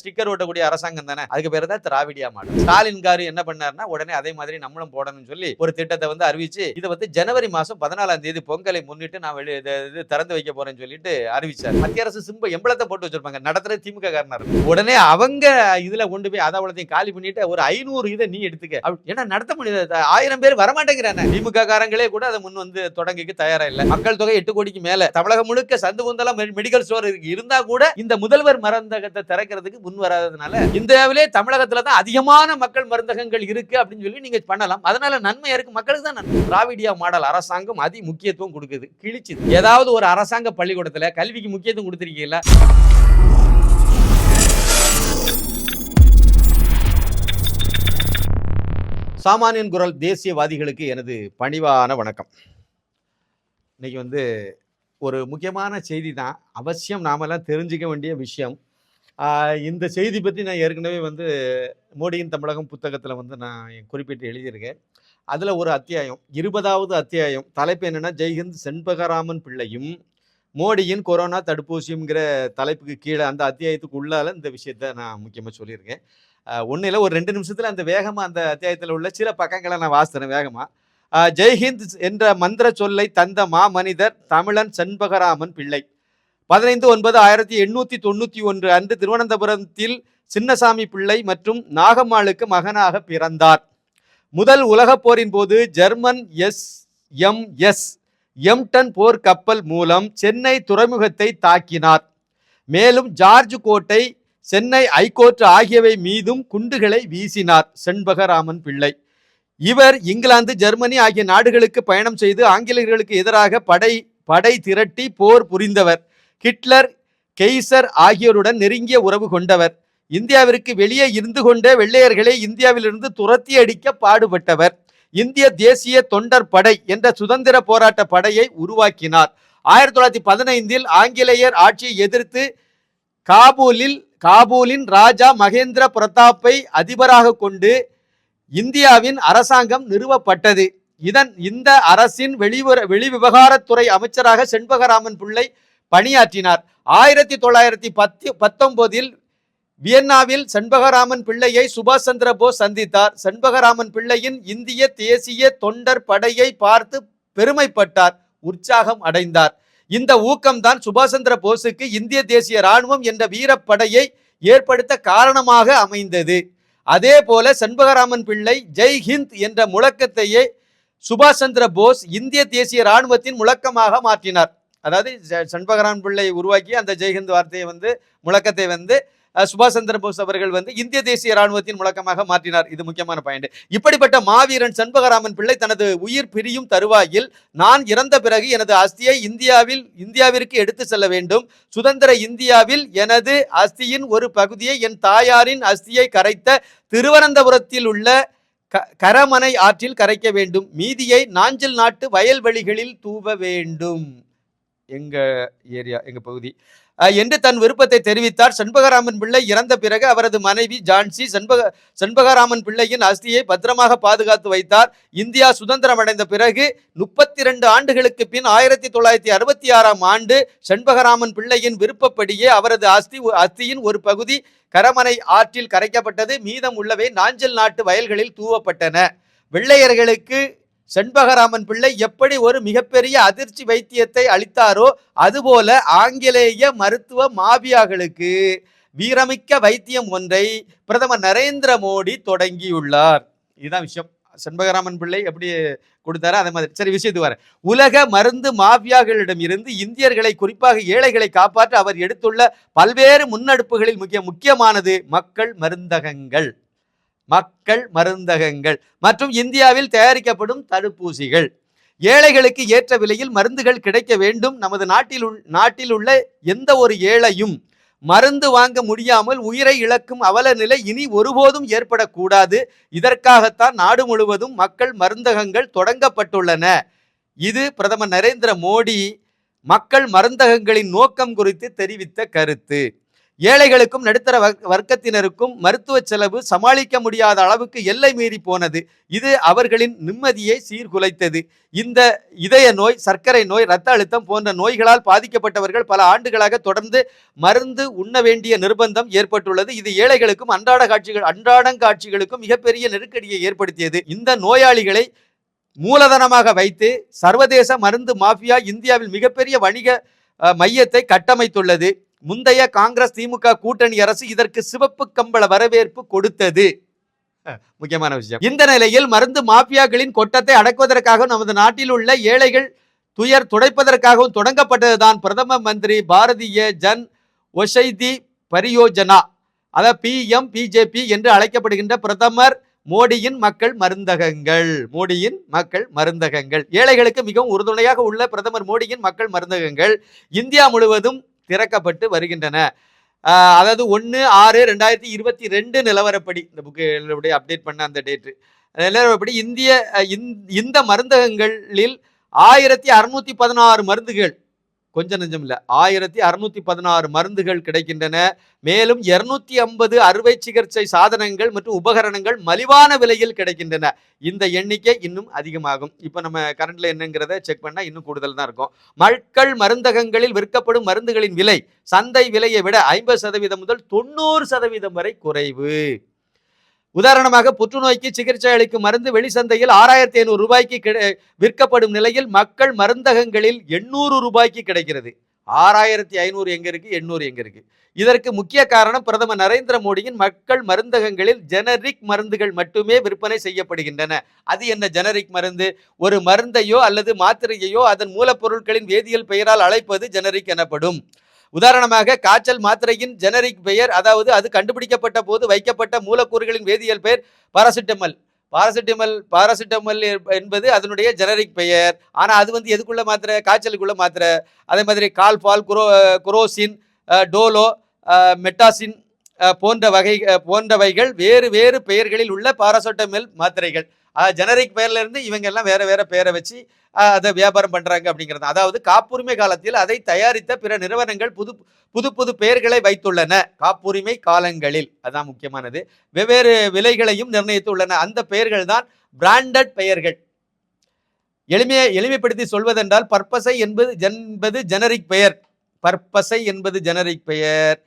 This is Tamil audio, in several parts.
ஸ்டிக்கர் ஓட்டக்கூடிய அரசாங்கம் தானே? அதுக்கு பேர் தான் திராவிடியா மாடல். ஸ்டாலின் காரு என்ன பண்ணாருன்னா உடனே அதே மாதிரி நம்மளும் போடணும்னு சொல்லி ஒரு திட்டத்தை வந்து அறிவிச்சு இதை வந்து ஜனவரி மாசம் பதினாலாம் தேதி பொங்கலை முன்னிட்டு நான் வெளியே இது திறந்து வைக்க போறேன்னு சொல்லிட்டு அறிவிச்சார். மத்திய அரசு சிம்ப எம்பளத்தை போட்டு வச்சிருப்பாங்க. நடத்துறது திமுக காரணம் உடனே அவங்க இதுல கொண்டு போய் அதை அவ்வளோத்தையும் காலி பண்ணிட்டு ஒரு ஐநூறு இதை நீ எடுத்துக்க. ஏன்னா நடத்த முடியாது ஆயிரம் பேர் வரமாட்டேங்கிறாங்க திமுக காரங்களே கூட அதை முன் வந்து தொடங்கிக்கு தயாரா இல்ல. மக்கள் தொகை எட்டு கோடிக்கு மேல. தமிழகம் முழுக்க சந்து முந்தலாம் மெடிக்கல் ஸ்டோர் இருக்கு. இருந்தா கூட இந்த முதல்வர் மருந்தகத்தை திறக்கிறதுக்கு முன் வராததுனால இந்தியாவிலே தமிழகத்துல தான் அதிகமான மக்கள் மருந்தகங்கள் இருக்கு அப்படின்னு சொல்லி நீங்க பண்ணலாம். அதனால நன்மையா இருக்கு. மக்களுக்கு தான் நன்மை. திராவிடியா மாடல் அரசாங்கம் அதி முக்கியத்துவம் கொடுக்குது. கிழிச்சுது. ஏதாவது ஒரு அரசாங்க பள்ளிக்கூடத்துல கல்விக்கு முக்கியத்துவம் கொடுத்துருக்கீங்களா? சாமானியன் குரல் தேசியவாதிகளுக்கு எனது பணிவான வணக்கம். இன்னைக்கு வந்து ஒரு முக்கியமான செய்தி தான். அவசியம் நாமெல்லாம் தெரிஞ்சுக்க வேண்டிய விஷயம். இந்த செய்தி பற்றி நான் ஏற்கனவே வந்து மோடியின் தமிழகம் புத்தகத்தில் வந்து நான் குறிப்பிட்டு எழுதியிருக்கேன். அதில் ஒரு அத்தியாயம் இருபதாவது அத்தியாயம். தலைப்பு என்னென்னா ஜெய்ஹிந்த் செண்பகராமன் பிள்ளையும் மோடியின் கொரோனா தடுப்பூசிங்கிற தலைப்புக்கு கீழே. அந்த அத்தியாயத்துக்கு உள்ளால இந்த விஷயத்த நான் முக்கியமாக சொல்லியிருக்கேன். ஒன்றில் ஒரு ரெண்டு நிமிஷத்தில் அந்த வேகமாக அந்த அத்தியாயத்தில் உள்ள சில பக்கங்களை நான் வாசித்தேன் வேகமாக ஜெய்ஹிந்த் என்ற மந்திர சொல்லை தந்த மாமனிதர் தமிழன் செண்பகராமன் பிள்ளை. பதினைந்து ஒன்பது ஆயிரத்தி எண்ணூற்றி தொண்ணூற்றி ஒன்று அன்று திருவனந்தபுரத்தில் சின்னசாமி பிள்ளை மற்றும் நாகம்மாளுக்கு மகனாக பிறந்தார். முதல் உலகப் போரின் போது German S M S Emden போர் கப்பல் மூலம் சென்னை துறைமுகத்தை தாக்கினார். மேலும் ஜார்ஜ் கோட்டை சென்னை ஐகோர்ட் ஆகியவை மீதும் குண்டுகளை வீசினார் செண்பகராமன் பிள்ளை. இவர் இங்கிலாந்து ஜெர்மனி ஆகிய நாடுகளுக்கு பயணம் செய்து ஆங்கிலேயர்களுக்கு எதிராக படை படை திரட்டி போர் புரிந்தவர். ஹிட்லர் கெய்சர் ஆகியோருடன் நெருங்கிய உறவு கொண்டவர். இந்தியாவிற்கு வெளியே இருந்து கொண்டே வெள்ளையர்களை இந்தியாவிலிருந்து துரத்தி அடிக்க பாடுபட்டவர். இந்திய தேசிய தொண்டர் படை என்ற சுதந்திர போராட்ட படையை உருவாக்கினார். ஆயிரத்தி தொள்ளாயிரத்தி பதினைந்தில் ஆங்கிலேயர் ஆட்சியை எதிர்த்து காபூலில் காபூலின் ராஜா மகேந்திர பிரதாப்பை அதிபராக கொண்டு இந்தியாவின் அரசாங்கம் நிறுவப்பட்டது. இதன் இந்த அரசின் வெளிவர வெளிவிவகாரத்துறை அமைச்சராக செண்பகராமன் பிள்ளை பணியாற்றினார். ஆயிரத்தி தொள்ளாயிரத்தி பத்து பத்தொன்பதில் வியன்னாவில் செண்பகராமன் பிள்ளையை சுபாஷ் சந்திர போஸ் சந்தித்தார். செண்பகராமன் பிள்ளையின் இந்திய தேசிய தொண்டர் படையை பார்த்து பெருமைப்பட்டார் உற்சாகம் அடைந்தார். இந்த ஊக்கம்தான் சுபாஷ் சந்திர போஸுக்கு இந்திய தேசிய ராணுவம் என்ற வீரப்படையை ஏற்படுத்த காரணமாக அமைந்தது. அதே போல செண்பகராமன் பிள்ளை ஜெய் ஹிந்த் என்ற முழக்கத்தையே சுபாஷ் சந்திர போஸ் இந்திய தேசிய ராணுவத்தின் முழக்கமாக மாற்றினார். அதாவது சண்பகரான் பிள்ளையை பிள்ளை உருவாக்கி அந்த ஜெய்ஹிந்த் வார்த்தையை வந்து முழக்கத்தை வந்து சுபாஷ் சந்திர போஸ் அவர்கள் வந்து இந்திய தேசிய ராணுவத்தின் முழக்கமாக மாற்றினார். இது முக்கியமான பாயிண்ட் இப்படிப்பட்ட மாவீரன் செண்பகராமன் பிள்ளை தனது உயிர் பிரியும் தருவாயில் நான் இறந்த பிறகு எனது அஸ்தியை இந்தியாவில் இந்தியாவிற்கு எடுத்து செல்ல வேண்டும். சுதந்திர இந்தியாவில் எனது அஸ்தியின் ஒரு பகுதியை என் தாயாரின் அஸ்தியை கரைத்த திருவனந்தபுரத்தில் உள்ள க கரமனை ஆற்றில் கரைக்க வேண்டும். மீதியை நாஞ்சில் நாட்டு வயல்வெளிகளில் தூவ வேண்டும். எங்க ஏரியா எங்க பகுதி. என்று தன் விருப்பத்தை தெரிவித்தார். செண்பகராமன் பிள்ளை இறந்த பிறகு அவரது மனைவி ஜான்சி செண்பக செண்பகராமன் பிள்ளையின் அஸ்தியை பத்திரமாக பாதுகாத்து வைத்தார். இந்தியா சுதந்திரம் அடைந்த பிறகு முப்பத்தி ரெண்டு ஆண்டுகளுக்கு பின் ஆயிரத்தி தொள்ளாயிரத்தி அறுபத்தி ஆறாம் ஆண்டு செண்பகராமன் பிள்ளையின் விருப்பப்படியே அவரது அஸ்தி அஸ்தியின் ஒரு பகுதி கரமனை ஆற்றில் கரைக்கப்பட்டது. மீதம் உள்ளவை நாஞ்சல் நாட்டு வயல்களில் தூவப்பட்டன. வெள்ளையர்களுக்கு செண்பகராமன் பிள்ளை எப்படி ஒரு மிகப்பெரிய அதிர்ச்சி வைத்தியத்தை அளித்தாரோ அதுபோல ஆங்கிலேய மருத்துவ மாபியாகளுக்கு வீரமிக்க வைத்தியம் ஒன்றை பிரதமர் நரேந்திர மோடி தொடங்கியுள்ளார். இதுதான் விஷயம். செண்பகராமன் பிள்ளை எப்படி கொடுத்தாரோ அதே மாதிரி. சரி விஷயத்து வர உலக மருந்து மாஃபியாக்களிடம் இருந்து இந்தியர்களை குறிப்பாக ஏழைகளை காப்பாற்ற அவர் எடுத்துள்ள பல்வேறு முன்னெடுப்புகளில் முக்கிய முக்கியமானது மக்கள் மருந்தகங்கள். மக்கள் மருந்தகங்கள் மற்றும் இந்தியாவில் தயாரிக்கப்படும் தடுப்பூசிகள். ஏழைகளுக்கு ஏற்ற விலையில் மருந்துகள் கிடைக்க வேண்டும். நமது நாட்டில் உள் நாட்டில் உள்ள எந்த ஒரு ஏழையும் மருந்து வாங்க முடியாமல் உயிரை இழக்கும் அவல நிலை இனி ஒருபோதும் ஏற்படக்கூடாது. இதற்காகத்தான் நாடு முழுவதும் மக்கள் மருந்தகங்கள் தொடங்கப்பட்டுள்ளன. இது பிரதமர் நரேந்திர மோடி மக்கள் மருந்தகங்களின் நோக்கம் குறித்து தெரிவித்த கருத்து. ஏழைகளுக்கும் நடுத்தர வர்க்கத்தினருக்கும் மருத்துவ செலவு சமாளிக்க முடியாத அளவுக்கு எல்லை மீறி போனது. இது அவர்களின் நிம்மதியை சீர்குலைத்தது. இந்த இதய நோய் சர்க்கரை நோய் இரத்த அழுத்தம் போன்ற நோய்களால் பாதிக்கப்பட்டவர்கள் பல ஆண்டுகளாக தொடர்ந்து மருந்து உண்ண வேண்டிய நிர்பந்தம் ஏற்பட்டுள்ளது. இது ஏழைகளுக்கும் அன்றாட காட்சிகள் அன்றாடங்காட்சிகளுக்கும் மிகப்பெரிய நெருக்கடியை ஏற்படுத்தியது. இந்த நோயாளிகளை மூலதனமாக வைத்து சர்வதேச மருந்து மாஃபியா இந்தியாவில் மிகப்பெரிய வணிக மையத்தை கட்டமைத்துள்ளது. முந்தைய காங்கிரஸ் திமுக கூட்டணி அரசு இதற்கு சிவப்பு கம்பள வரவேற்பு கொடுத்தது. முக்கியமான விஷயம். இந்த நிலையில் மருந்து மாஃபியாக்களின் கொட்டத்தை அடக்குவதற்காக நமது நாட்டில் உள்ள ஏழைகள் துயர் துடைப்பதற்காகவும் தொடங்கப்பட்டதுதான் பிரதம மந்திரி பாரதிய ஜன் ஒஷைதி பரியோஜனா. அதாவது பிஎம் பிஜேபி என்று அழைக்கப்படுகின்ற பிரதமர் மோடியின் மக்கள் மருந்தகங்கள் மோடியின் மக்கள் மருந்தகங்கள். ஏழைகளுக்கு மிகவும் உறுதுணையாக உள்ள பிரதமர் மோடியின் மக்கள் மருந்தகங்கள் இந்தியா முழுவதும் திறக்கப்பட்டு வருகின்றன. அதாவது ஒன்று ஆறு ரெண்டாயிரத்தி இருபத்தி ரெண்டு நிலவரப்படி இந்த புக்கு அப்டேட் பண்ண அந்த டேட்டு நிலவரப்படி இந்திய இந்த- இந்த மருந்தகங்களில் ஆயிரத்தி அறுநூத்தி பதினாறு மருந்துகள் கொஞ்சம் நெஞ்சம் இல்லை. ஆயிரத்தி அறுநூத்தி பதினாறு மருந்துகள் கிடைக்கின்றன. மேலும் இருநூத்தி ஐம்பது அறுவை சிகிச்சை சாதனங்கள் மற்றும் உபகரணங்கள் மலிவான விலையில் கிடைக்கின்றன. இந்த எண்ணிக்கை இன்னும் அதிகமாகும். இப்போ நம்ம கரண்ட்ல என்னங்கிறத செக் பண்ணா இன்னும் கூடுதல் தான் இருக்கும். மக்கள் மருந்தகங்களில் விற்கப்படும் மருந்துகளின் விலை சந்தை விலையை விட ஐம்பது சதவீதம் முதல் தொண்ணூறு சதவீதம் வரை குறைவு. உதாரணமாக புற்றுநோய்க்கு சிகிச்சை அளிக்கும் மருந்து வெளிச்சந்தையில் ஆறாயிரத்தி ஐநூறு ரூபாய்க்கு கிடை- விற்கப்படும் நிலையில் மக்கள் மருந்தகங்களில் எண்ணூறு ரூபாய்க்கு கிடைக்கிறது. ஆறாயிரத்தி ஐநூறு எங்க இருக்கு? எண்ணூறு எங்க இருக்கு? இதற்கு முக்கிய காரணம் பிரதமர் நரேந்திர மோடியின் மக்கள் மருந்தகங்களில் ஜெனரிக் மருந்துகள் மட்டுமே விற்பனை செய்யப்படுகின்றன. அது என்ன ஜெனரிக் மருந்து? ஒரு மருந்தையோ அல்லது மாத்திரையையோ அதன் மூலப்பொருட்களின் வேதியியல் பெயரால் அழைப்பது ஜெனரிக் எனப்படும். உதாரணமாக காய்ச்சல் மாத்திரையின் ஜெனரிக் பெயர் அதாவது அது கண்டுபிடிக்கப்பட்ட போது வைக்கப்பட்ட மூலக்கூறுகளின் வேதியியல் பெயர் பாராசிட்டமல் பாராசிட்டமல் பாராசிட்டமல் என்பது அதனுடைய ஜெனரிக் பெயர். ஆனால் அது வந்து எதுக்குள்ள மாத்திரை? காய்ச்சலுக்குள்ள மாத்திரை. அதே மாதிரி கால்பால் குரோ குரோசின் டோலோ மெட்டாசின் போன்ற வகை போன்றவைகள் வேறு வேறு பெயர்களில் உள்ள பாராசோட்டமில் மாத்திரைகள். ஜெனரிக் பெயர்ல இருந்து இவங்க எல்லாம் வேற வேற பெயரை வச்சு அதை வியாபாரம் பண்றாங்க அப்படிங்கிறது. அதாவது காப்புரிமை காலத்தில் அதை தயாரித்த பிற நிறுவனங்கள் புது புது புது பெயர்களை வைத்துள்ளன. காப்புரிமை காலங்களில். அதான் முக்கியமானது. வெவ்வேறு விலைகளையும் நிர்ணயித்துள்ளன. அந்த பெயர்கள் தான் பிராண்டட் பெயர்கள். எளிமையை எளிமைப்படுத்தி சொல்வதென்றால் பர்பஸை என்பது என்பது ஜெனரிக் பெயர். பர்பஸை என்பது ஜெனரிக் பெயர்.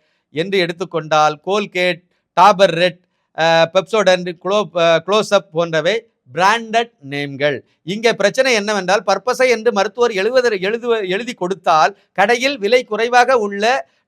என்று எடுத்துக்கொண்டால் கோல்கேட் டாபர் ரெட் பெப்சோடன் குளோ க்ளோஸ்அப் போன்றவை பிராண்டட் நேம்கள். இங்கே பிரச்சனை என்னவென்றால் பர்பஸை என்று மருத்துவர் எழுவத எழுதுவ எழுதி கொடுத்தால் கடையில் விலை குறைவாக உள்ள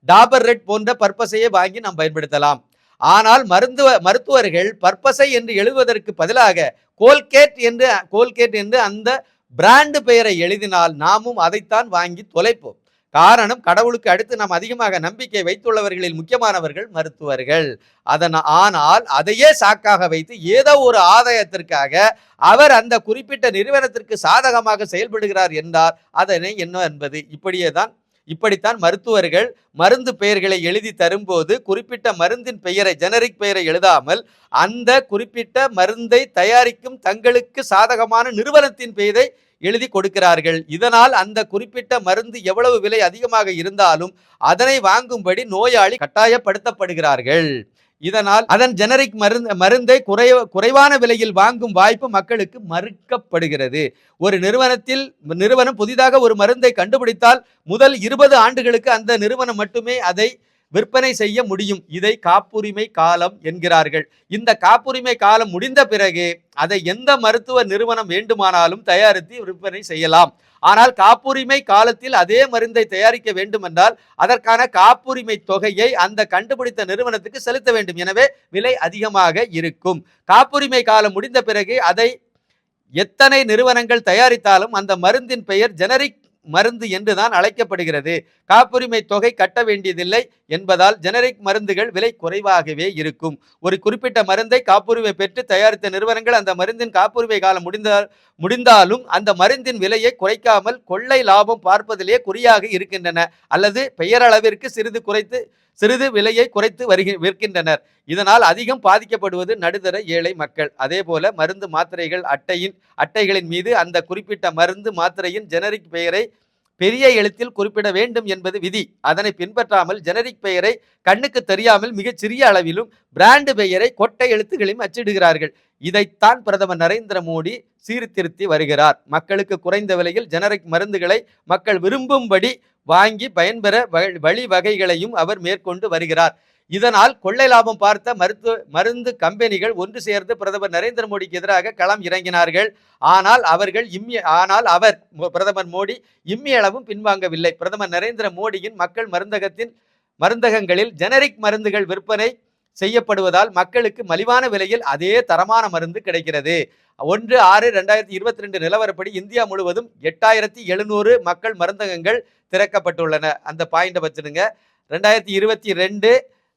டாபர் ரெட் போன்ற பர்பஸையே வாங்கி நாம் பயன்படுத்தலாம். ஆனால் மருந்துவ மருத்துவர்கள் பர்பஸை என்று எழுதுவதற்கு பதிலாக கோல்கேட் என்று கோல்கேட் என்று அந்த பிராண்டு பெயரை எழுதினால் நாமும் அதைத்தான் வாங்கி தொலைப்போம். காரணம் கடவுளுக்கு அடுத்து நாம் அதிகமாக நம்பிக்கை வைத்துள்ளவர்களில் முக்கியமானவர்கள் மருத்துவர்கள். அதன் ஆனால் அதையே சாக்காக வைத்து ஏதோ ஒரு ஆதாயத்திற்காக அவர் அந்த குறிப்பிட்ட நிறுவனத்திற்கு சாதகமாக செயல்படுகிறார் என்றார் அதனை என்ன என்பது? இப்படியே தான் இப்படித்தான் மருத்துவர்கள் மருந்து பெயர்களை எழுதி தரும்போது குறிப்பிட்ட மருந்தின் பெயரை ஜெனரிக் பெயரை எழுதாமல் அந்த குறிப்பிட்ட மருந்தை தயாரிக்கும் தங்களுக்கு சாதகமான நிறுவனத்தின் பெயரை எழுதி கொடுக்கிறார்கள். இதனால் அந்த குறிப்பிட்ட மருந்து எவ்வளவு விலை அதிகமாக இருந்தாலும் அதனை வாங்கும்படி நோயாளி கட்டாயப்படுத்தப்படுகிறார்கள். இதனால் அதன் ஜெனரிக் மருந்து மருந்தை குறை குறைவான விலையில் வாங்கும் வாய்ப்பு மக்களுக்கு மறுக்கப்படுகிறது. ஒரு நிறுவனத்தில் நிறுவனம் புதிதாக ஒரு மருந்தை கண்டுபிடித்தால் முதல் இருபது ஆண்டுகளுக்கு அந்த நிறுவனம் மட்டுமே அதை விற்பனை செய்ய முடியும். இதை காப்புரிமை காலம் என்கிறார்கள். இந்த காப்புரிமை காலம் முடிந்த பிறகு அதை எந்த மருத்துவ நிறுவனம் வேண்டுமானாலும் தயாரித்து விற்பனை செய்யலாம். ஆனால் காப்புரிமை காலத்தில் அதே மருந்தை தயாரிக்க வேண்டுமென்றால் அதற்கான காப்புரிமை தொகையை அந்த கண்டுபிடித்த நிறுவனத்துக்கு செலுத்த வேண்டும். எனவே விலை அதிகமாக இருக்கும். காப்புரிமை காலம் முடிந்த பிறகு அதை எத்தனை நிறுவனங்கள் தயாரித்தாலும் அந்த மருந்தின் பெயர் ஜெனரிக் மருந்து என்றுதான் அழைக்கப்படுகிறது. காப்புரிமை தொகை கட்ட வேண்டியதில்லை என்பதால் ஜெனரிக் மருந்துகள் விலை குறைவாகவே இருக்கும். ஒரு குறிப்பிட்ட மருந்தை காப்புரிமை பெற்று தயாரித்த நிறுவனங்கள் அந்த மருந்தின் காப்புரிமை காலம் முடிந்தால் முடிந்தாலும் அந்த மருந்தின் விலையை குறைக்காமல் கொள்ளை லாபம் பார்ப்பதிலே குறியாக இருக்கின்றன அல்லது பெயரளவிற்கு சிறிது குறைத்து சிறிது விலையை குறைத்து வருகி விற்கின்றனர். இதனால் அதிகம் பாதிக்கப்படுவது நடுத்தர ஏழை மக்கள். அதே போல மருந்து மாத்திரைகள் அட்டையின் அட்டைகளின் மீது அந்த குறிப்பிட்ட மருந்து மாத்திரையின் ஜெனரிக் பெயரை பெரிய எழுத்தில் குறிப்பிட வேண்டும் என்பது விதி. அதனை பின்பற்றாமல் ஜெனரிக் பெயரை கண்ணுக்கு தெரியாமல் மிகச் சிறிய அளவிலும் பிராண்டு பெயரை கொட்டை எழுத்துகளையும் அச்சிடுகிறார்கள். இதைத்தான் பிரதமர் நரேந்திர மோடி சீர்திருத்தி வருகிறார். மக்களுக்கு குறைந்த விலையில் ஜெனரிக் மருந்துகளை மக்கள் விரும்பும்படி வாங்கி பயன்பெற வழிவகைகளையும் அவர் மேற்கொண்டு வருகிறார். இதனால் கொள்ளை லாபம் பார்த்த மருத்துவ மருந்து கம்பெனிகள் ஒன்று சேர்ந்து பிரதமர் நரேந்திர மோடிக்கு எதிராக களம் இறங்கினார்கள். ஆனால் அவர்கள் இம்மி ஆனால் அவர் பிரதமர் மோடி இம்மியளவும் பின்வாங்கவில்லை. பிரதமர் நரேந்திர மோடியின் மக்கள் மருந்தகத்தின் மருந்தகங்களில் ஜெனரிக் மருந்துகள் விற்பனை செய்யப்படுவதால் மக்களுக்கு மலிவான விலையில் அதே தரமான மருந்து கிடைக்கிறது. ஒன்று ஆறு ரெண்டாயிரத்தி இருபத்தி ரெண்டு நிலவரப்படி இந்தியா முழுவதும் எட்டாயிரத்தி எழுநூறு மக்கள் மருந்தகங்கள் திறக்கப்பட்டுள்ளன. அந்த பாயிண்டை வச்சிருங்க. ரெண்டாயிரத்தி இருபத்தி ரெண்டு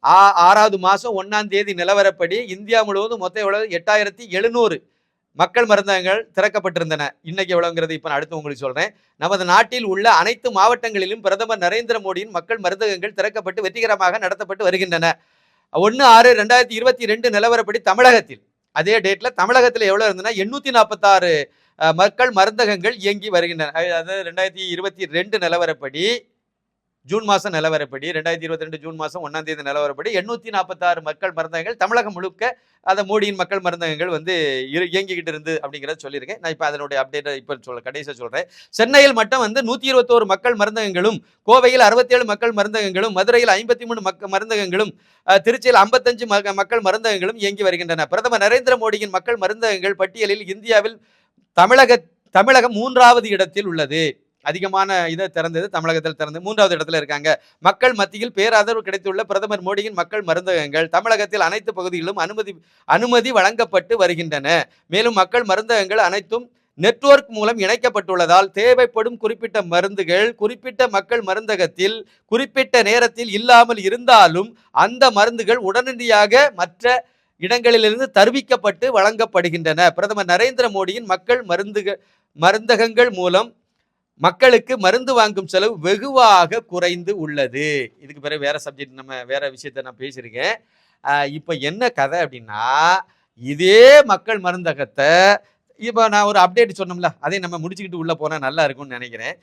ஆ- ஆறாவது மாதம் ஒன்றாம் தேதி நிலவரப்படி இந்தியா முழுவதும் மொத்தம் எவ்வளவு? எட்டாயிரத்தி எழுநூறு மக்கள் மருந்தகங்கள் திறக்கப்பட்டிருந்தன. இன்னைக்கு எவ்வளவுங்கிறது இப்போ நான் அடுத்து உங்களுக்கு சொல்கிறேன் நமது நாட்டில் உள்ள அனைத்து மாவட்டங்களிலும் பிரதமர் நரேந்திர மோடியின் மக்கள் மருந்தகங்கள் திறக்கப்பட்டு வெற்றிகரமாக நடத்தப்பட்டு வருகின்றன. ஒன்று ஆறு ரெண்டாயிரத்தி இருபத்தி ரெண்டு நிலவரப்படி தமிழகத்தில். அதே டேட்டில் தமிழகத்தில் எவ்வளோ இருந்ததுன்னா எண்ணூற்றி நாற்பத்தாறு மக்கள் மருந்தகங்கள் இயங்கி வருகின்றன. அது- அதாவது ரெண்டாயிரத்தி இருபத்தி ரெண்டு நிலவரப்படி ஜூன் மாதம் நிலவரப்படி ரெண்டாயிரத்தி இருபத்தி ரெண்டு ஜூன் மாதம் ஒன்றாம் தேதி நிலவரப்படி எண்ணூற்றி நாற்பத்தாறு மக்கள் மருந்தகங்கள் தமிழகம் முழுக்க அதை மோடியின் மக்கள் மருந்தகங்கள் வந்து இரு- இயங்கிக்கிட்டு இருந்து அப்படிங்கிறத சொல்லியிருக்கேன். நான் இப்போ அதனுடைய அப்டேட்டை இப்போ சொல்ல கடைசியாக சொல்கிறேன் சென்னையில் மட்டும் வந்து நூற்றி இருபத்தோரு மக்கள் மருந்தகங்களும் கோவையில் அறுபத்தேழு மக்கள் மருந்தகங்களும் மதுரையில் ஐம்பத்தி மூணு மக்க மருந்தகங்களும் திருச்சியில் ஐம்பத்தஞ்சு மக மக்கள் மருந்தகங்களும் இயங்கி வருகின்றன. பிரதமர் நரேந்திர மோடியின் மக்கள் மருந்தகங்கள் பட்டியலில் இந்தியாவில் தமிழக தமிழகம் மூன்றாவது இடத்தில் உள்ளது. அதிகமான இதை திறந்தது தமிழகத்தில் திறந்து மூன்றாவது இடத்துல இருக்காங்க. மக்கள் மத்தியில் பேராதரவு கிடைத்துள்ள பிரதமர் மோடியின் மக்கள் மருந்தகங்கள் தமிழகத்தில் அனைத்து பகுதிகளிலும் அனுமதி அனுமதி வழங்கப்பட்டு வருகின்றன. மேலும் மக்கள் மருந்தகங்கள் அனைத்தும் நெட்வொர்க் மூலம் இணைக்கப்பட்டுள்ளதால் தேவைப்படும் குறிப்பிட்ட மருந்துகள் குறிப்பிட்ட மக்கள் மருந்தகத்தில் குறிப்பிட்ட நேரத்தில் இல்லாமல் இருந்தாலும் அந்த மருந்துகள் உடனடியாக மற்ற இடங்களிலிருந்து தருவிக்கப்பட்டு வழங்கப்படுகின்றன. பிரதமர் நரேந்திர மோடியின் மக்கள் மருந்துக மருந்தகங்கள் மூலம் மக்களுக்கு மருந்து வாங்கும் செலவு வெகுவாக குறைந்து உள்ளது. இதுக்கு பிறகு வேற சப்ஜெக்ட் நம்ம வேற விஷயத்த நான் பேசியிருக்கேன். இப்போ என்ன கதை அப்படின்னா இதே மக்கள் மருந்தகத்தை இப்போ நான் ஒரு அப்டேட் சொன்னோம்ல அதை நம்ம முடிச்சுக்கிட்டு உள்ளே போனால் நல்லா இருக்கும்னு நினைக்கிறேன்.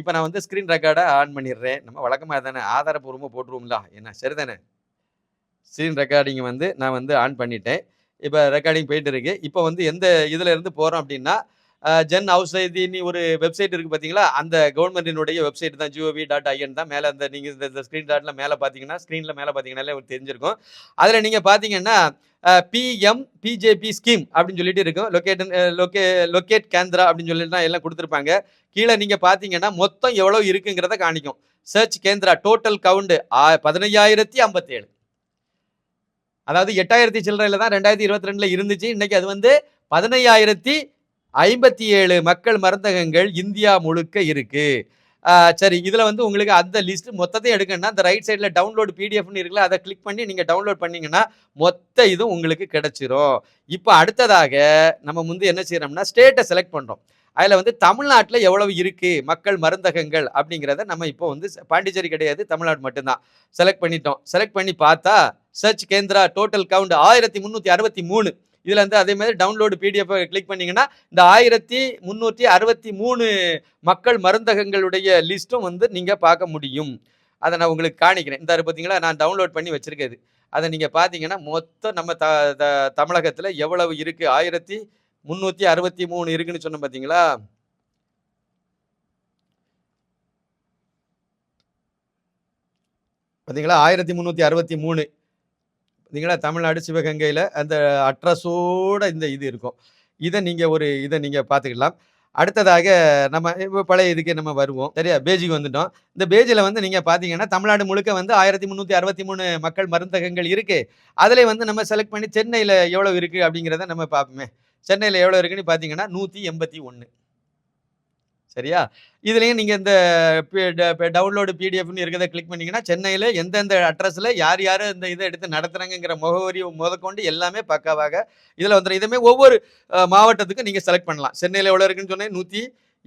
இப்போ நான் வந்து ஸ்க்ரீன் ரெக்கார்டை ஆன் பண்ணிடுறேன். நம்ம வழக்கமாக தானே ஆதாரப்பூர்வமாக போட்டுருவோம்ல என்ன சரிதானே? ஸ்க்ரீன் ரெக்கார்டிங் வந்து நான் வந்து ஆன் பண்ணிட்டேன். இப்போ ரெக்கார்டிங் போயிட்டு இருக்கு. இப்போ வந்து எந்த இதில் இருந்து போகிறோம் அப்படின்னா ஜென் ஔஷதின்னு ஒரு வெப்சைட் இருக்குது பார்த்தீங்களா அந்த கவர்மெண்ட்டினுடைய வெப்சைட் தான் ஜிஓவி டாட் ஐஎன் தான். மேலே அந்த நீங்கள் இந்த இந்த ஸ்க்ரீன் டாட்டில் மேலே பார்த்தீங்கன்னா ஸ்க்ரீனில் மேலே பார்த்தீங்கன்னாலே உங்களுக்கு தெரிஞ்சிருக்கும். அதில் நீங்கள் பார்த்தீங்கன்னா பிஎம் பிஜேபி ஸ்கீம் அப்படின்னு சொல்லிட்டு இருக்கும். லொக்கேட் லொக்கே லொக்கேட் கேந்திரா அப்படின்னு சொல்லிட்டு தான் எல்லாம் கொடுத்துருப்பாங்க. கீழே நீங்கள் பார்த்தீங்கன்னா மொத்தம் எவ்வளோ இருக்குங்கிறத காணிக்கும். சர்ச் கேந்திரா டோட்டல் கவுண்டு பதினையாயிரத்தி ஐம்பத்தேழு. அதாவது எட்டாயிரத்தி சில்லறையில் தான் ரெண்டாயிரத்தி இருபத்தி ரெண்டில் இருந்துச்சு. இன்னைக்கு அது வந்து பதினையாயிரத்தி ஐம்பத்தி ஏழு மக்கள் மருந்தகங்கள் இந்தியா முழுக்க இருக்கு. சரி இதில் வந்து உங்களுக்கு அந்த லிஸ்ட் மொத்தத்தையும் எடுக்கணும்னா அந்த ரைட் சைடில் டவுன்லோடு பிடிஎஃப்னு இருக்குல்ல அதை கிளிக் பண்ணி நீங்கள் டவுன்லோட் பண்ணிங்கன்னா மொத்த இதுவும் உங்களுக்கு கிடச்சிரும். இப்போ அடுத்ததாக நம்ம வந்து என்ன செய்கிறோம்னா ஸ்டேட்டை செலக்ட் பண்ணுறோம் அதில் வந்து தமிழ்நாட்டில் எவ்வளவு இருக்குது மக்கள் மருந்தகங்கள் அப்படிங்கிறத நம்ம இப்போ வந்து பாண்டிச்சேரி கிடையாது தமிழ்நாடு மட்டும்தான். செலக்ட் பண்ணிட்டோம். செலக்ட் பண்ணி பார்த்தா சர்ச் கேந்திரா டோட்டல் கவுண்ட் ஆயிரத்தி முந்நூற்றி அறுபத்தி மூணு. இதில் வந்து அதே மாதிரி டவுன்லோடு பிடிஎஃப் கிளிக் பண்ணீங்கன்னா இந்த ஆயிரத்தி முந்நூற்றி அறுபத்தி மூணு மக்கள் மருந்தகங்களுடைய லிஸ்ட்டும் வந்து நீங்கள் பார்க்க முடியும். அதை நான் உங்களுக்கு காணிக்கிறேன். இந்த பார்த்தீங்களா நான் டவுன்லோட் பண்ணி வச்சிருக்கிறது. அதை நீங்கள் பார்த்தீங்கன்னா மொத்தம் நம்ம த த- தமிழகத்தில் எவ்வளவு இருக்குது ஆயிரத்தி முந்நூற்றி அறுபத்தி மூணு இருக்குன்னு சொன்னோம் பார்த்தீங்களா பார்த்தீங்களா ஆயிரத்தி முந்நூற்றி அறுபத்தி மூணு. பார்த்தீங்களா தமிழ்நாடு சிவகங்கையில் அந்த அட்ரஸோட இந்த இது இருக்கும். இதை நீங்கள் ஒரு இதை நீங்கள் பார்த்துக்கலாம் அடுத்ததாக நம்ம இப்போ பழைய இதுக்கு நம்ம வருவோம். சரியா? பேஜுக்கு வந்துட்டோம். இந்த பேஜில் வந்து நீங்கள் பார்த்தீங்கன்னா தமிழ்நாடு முழுக்க வந்து ஆயிரத்தி முந்நூற்றி அறுபத்தி மூணு மக்கள் மருந்தகங்கள் இருக்குது அதில் வந்து நம்ம செலக்ட் பண்ணி சென்னையில் எவ்வளோ இருக்குது அப்படிங்கிறத நம்ம பார்ப்போமே சென்னையில் எவ்வளோ இருக்குன்னு பார்த்தீங்கன்னா நூற்றி எண்பத்தி ஒன்று சரியா? இதுலேயும் நீங்கள் இந்த டவுன்லோடு பிடிஎஃப்னு இருக்கிறத கிளிக் பண்ணீங்கன்னா சென்னையில் எந்தெந்த அட்ரஸில் யார் யார் இந்த இதை எடுத்து நடத்துகிறாங்கங்கிற முகவரி முதற்கொண்டு எல்லாமே பக்காவாக இதில் வந்துடும் இதுமே ஒவ்வொரு மாவட்டத்துக்கும் நீங்கள் செலக்ட் பண்ணலாம். சென்னையில் எவ்வளோ இருக்குன்னு சொன்னேன்? நூற்றி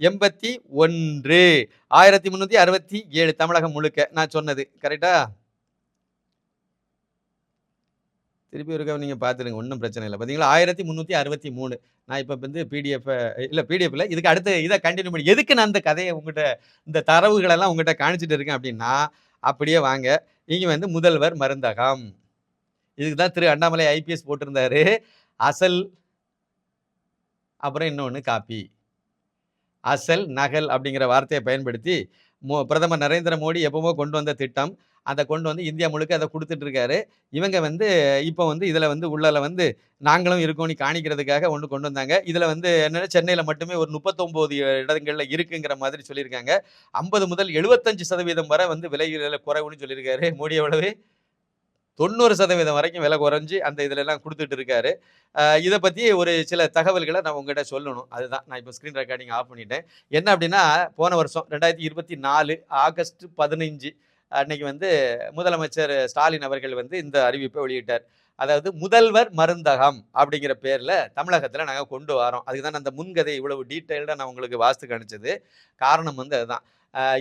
எண்பத்தி ஒன்று. ஆயிரத்தி முந்நூற்றி அறுபத்தி ஏழு தமிழகம் முழுக்க நான் சொன்னது. கரெக்டாக திருப்பி இருக்க நீங்கள் பார்த்துருங்க ஒன்றும் பிரச்சனை இல்லை. பார்த்தீங்களா ஆயிரத்தி முந்நூற்றி அறுபத்தி மூணு. நான் இப்போ வந்து பிடிஎஃப் இல்லை பிடிஎஃப் இல்லை இதுக்கு அடுத்து இதை கண்டினியூ பண்ணி எதுக்கு நான் அந்த கதையை உங்கள்கிட்ட இந்த தரவுகளெல்லாம் உங்கள்கிட்ட காணிச்சிட்டு இருக்கேன் அப்படின்னா அப்படியே வாங்க. இங்கே வந்து முதல்வர் மருந்தகம். இதுக்கு தான் திரு அண்ணாமலை ஐபிஎஸ் போட்டிருந்தாரு. அசல் அப்புறம் இன்னொன்று காப்பி. அசல் நகல் அப்படிங்கிற வார்த்தையை பயன்படுத்தி மோ பிரதமர் நரேந்திர மோடி எப்பவோ கொண்டு வந்த திட்டம் அதை கொண்டு வந்து இந்தியா முழுக்க அதை கொடுத்துட்டு இருக்காரு இவங்க வந்து இப்போ வந்து இதில் வந்து உள்ளல வந்து நாங்களும் இருக்கோம்னு காணிக்கிறதுக்காக ஒன்று கொண்டு வந்தாங்க. இதில் வந்து என்னென்னா சென்னையில் மட்டுமே ஒரு முப்பத்தொம்போது இடங்களில் இருக்குங்கிற மாதிரி சொல்லியிருக்காங்க. ஐம்பது முதல் எழுபத்தஞ்சு சதவீதம் வரை வந்து விலை குறைவுன்னு சொல்லியிருக்காரு. மோடி எவ்வளவு தொண்ணூறு சதவீதம் வரைக்கும் விலை குறைஞ்சி அந்த இதிலெல்லாம் கொடுத்துட்டு இருக்காரு இதை பற்றி ஒரு சில தகவல்களை நான் உங்கள்கிட்ட சொல்லணும். அதுதான். நான் இப்போ ஸ்க்ரீன் ரெக்கார்டிங் ஆஃப் பண்ணிட்டேன். என்ன அப்படின்னா போன வருஷம் ரெண்டாயிரத்தி இருபத்தி நாலு ஆகஸ்ட் பதினைஞ்சு அன்னைக்கு வந்து முதலமைச்சர் ஸ்டாலின் அவர்கள் வந்து இந்த அறிவிப்பை வெளியிட்டார். அதாவது முதல்வர் மருந்தகம் அப்படிங்கிற பேரில் தமிழகத்தில் நாங்கள் கொண்டு வரோம். அதுக்கு தான் அந்த முன்கதை இவ்வளவு டீட்டெயில்டாக நான் உங்களுக்கு வாஸ்து காணிச்சது காரணம் வந்து அதுதான்.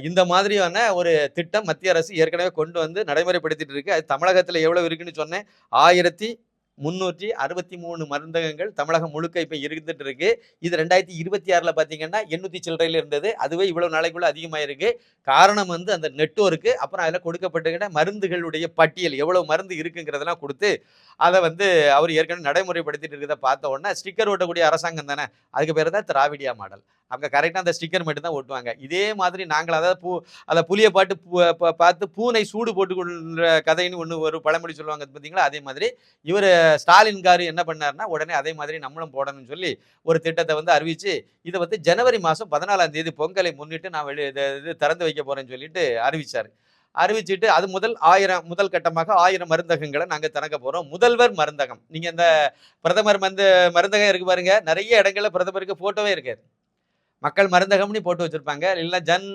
இந்த மாதிரியான ஒரு திட்டம் மத்திய அரசு ஏற்கனவே கொண்டு வந்து நடைமுறைப்படுத்திட்டு இருக்கு. அது தமிழகத்தில் எவ்வளவு இருக்குன்னு சொன்னேன். ஆயிரத்தி முந்நூற்றி அறுபத்தி மூணு மருந்தகங்கள் தமிழகம் முழுக்க இப்போ இருந்துட்டு இருக்கு இது ரெண்டாயிரத்தி இருபத்தி ஆறில் பார்த்தீங்கன்னா எண்ணூற்றி சில்லறையில் இருந்தது. அதுவே இவ்வளோ நாளைக்குள்ள அதிகமாயிருக்கு. காரணம் வந்து அந்த நெட்ஒர்க்கு அப்புறம் அதில் கொடுக்கப்பட்டுக்கிட்ட மருந்துகளுடைய பட்டியல் எவ்வளோ மருந்து இருக்குங்கிறதெல்லாம் கொடுத்து அதை வந்து அவர் ஏற்கனவே நடைமுறைப்படுத்திட்டு இருக்கிறத பார்த்த உடனே ஸ்டிக்கர் ஓட்டக்கூடிய அரசாங்கம் தானே? அதுக்கு பேர் தான் திராவிடியா மாடல். அங்கே கரெக்டாக அந்த ஸ்டிக்கர் மட்டும் தான் ஓட்டுவாங்க. இதே மாதிரி நாங்கள் அதாவது பூ அதை புளியை பாட்டு பூ ப- பார்த்து பூனை சூடு போட்டுக்கொள்கிற கதைன்னு ஒன்று ஒரு பழமொழி சொல்லுவாங்க பார்த்தீங்களா அதே மாதிரி இவர் ஸ்டாலின் காரு என்ன பண்ணாருன்னா உடனே அதே மாதிரி நம்மளும் போடணும்னு சொல்லி ஒரு திட்டத்தை வந்து அறிவித்து இதை வந்து ஜனவரி மாதம் பதினாலாம் தேதி பொங்கலை முன்னிட்டு நான் வெளியே இது இது திறந்து வைக்க போகிறேன்னு சொல்லிட்டு அறிவித்தார் அறிவிச்சிட்டு அது முதல் ஆயிரம் முதல் கட்டமாக ஆயிரம் மருந்தகங்களை நாங்கள் திறக்க போகிறோம் முதல்வர் மருந்தகம். நீங்கள் இந்த பிரதமர் மருந்து மருந்தகம் இருக்கு பாருங்க. நிறைய இடங்களில் பிரதமருக்கு ஃபோட்டோவே இருக்காது. மக்கள் மருந்தகம்னு போட்டு வச்சிருப்பாங்க. இல்லைன்னா ஜன்